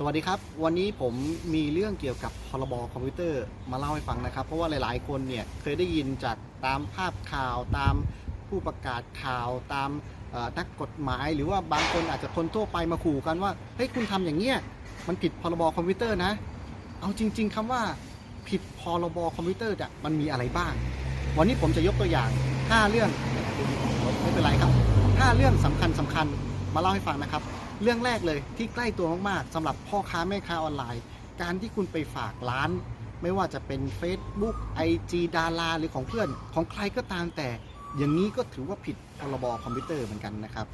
สวัสดีครับ วันนี้ผมมีเรื่องเกี่ยวกับพรบคอมพิวเตอร์มาเล่าให้ฟังนะครับ เพราะว่าหลาย ๆ คนเนี่ยเคยได้ยินจากตามภาพข่าวตามผู้ประกาศข่าวตามนักกฎหมาย หรือว่าบางคนอาจจะคนทั่วไปมาขู่กันว่าเฮ้ยคุณทำอย่างเงี้ยมันผิดพรบคอมพิวเตอร์นะ เอาจริง ๆคำว่าผิดพรบคอมพิวเตอร์เนี่ยมันมีอะไรบ้าง วันนี้ผมจะยกตัวอย่าง 5 เรื่องไม่เป็นไรครับ 5 เรื่องสำคัญสำคัญมาเล่าให้ฟังนะครับ เรื่องแรกเลยที่ใกล้ตัวมากๆสำหรับพ่อค้าแม่ค้าออนไลน์ การที่คุณไปฝากร้าน ไม่ว่าจะเป็น Facebook IG ดาราหรือของเพื่อนของใครก็ตามแต่ อย่างนี้ก็ถือว่าผิดพรบคอมพิวเตอร์เหมือนกันนะครับ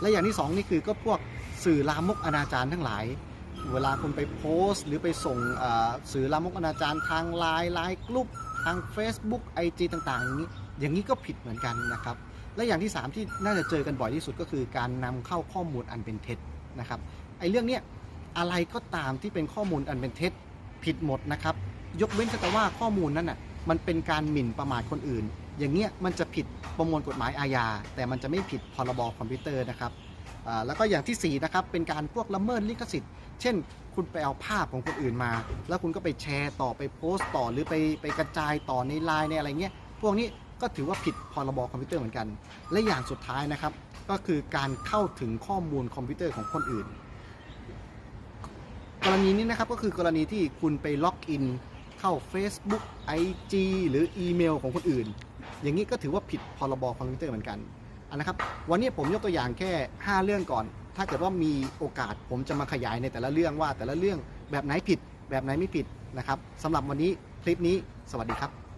และอย่างที่สองนี่คือก็พวกสื่อลามกอนาจารทั้งหลาย เวลาคุณไปโพสต์ หรือไปส่งสื่อลามกอนาจารทางไลน์ไลน์กลุ่มทาง Facebook IG ต่างๆ อย่างนี้ อย่างนี้ก็ผิดเหมือนกันนะครับ และอย่างที่ 3 ที่น่าจะเจอกันบ่อยที่สุดก็คือการนำเข้าข้อมูลอันเป็นเท็จ นะครับไอ้เรื่องเนี้ยอะไรก็ตามที่เป็นข้อมูลอันเป็นเท็จผิดหมดนะครับ ยกเว้นแต่ว่าข้อมูลนั้นน่ะมันเป็นการหมิ่นประมาทคนอื่น อย่างเงี้ยมันจะผิดประมวลกฎหมายอาญาแต่มันจะไม่ผิดพรบคอมพิวเตอร์นะครับแล้วก็อย่างที่4นะครับเป็นการพวกละเมิดลิขสิทธิ์ เช่น คุณไปเอาภาพของคนอื่นมา แล้วคุณก็ไปแชร์ต่อไปโพสต์ต่อหรือไปไปกระจายต่อในไลน์ในอะไรเงี้ยพวกนี้ ก็ถือว่าผิดพรบคอมพิวเตอร์เหมือนกัน และอย่างสุดท้ายนะครับ ก็คือการเข้าถึงข้อมูลคอมพิวเตอร์ของคนอื่น กรณีนี้นะครับก็คือกรณีที่คุณไปล็อกอินเข้า Facebook IG หรืออีเมลของคนอื่น อย่างนี้ก็ถือว่าผิดพรบคอมพิวเตอร์เหมือนกันอันนะครับ วันนี้ผมยกตัวอย่างแค่ 5 เรื่องก่อน ถ้าเกิดว่ามีโอกาสผมจะมาขยายในแต่ละเรื่องว่าแต่ละเรื่องแบบไหนผิดแบบไหนไม่ผิดนะครับสำหรับวันนี้คลิปนี้สวัสดีครับ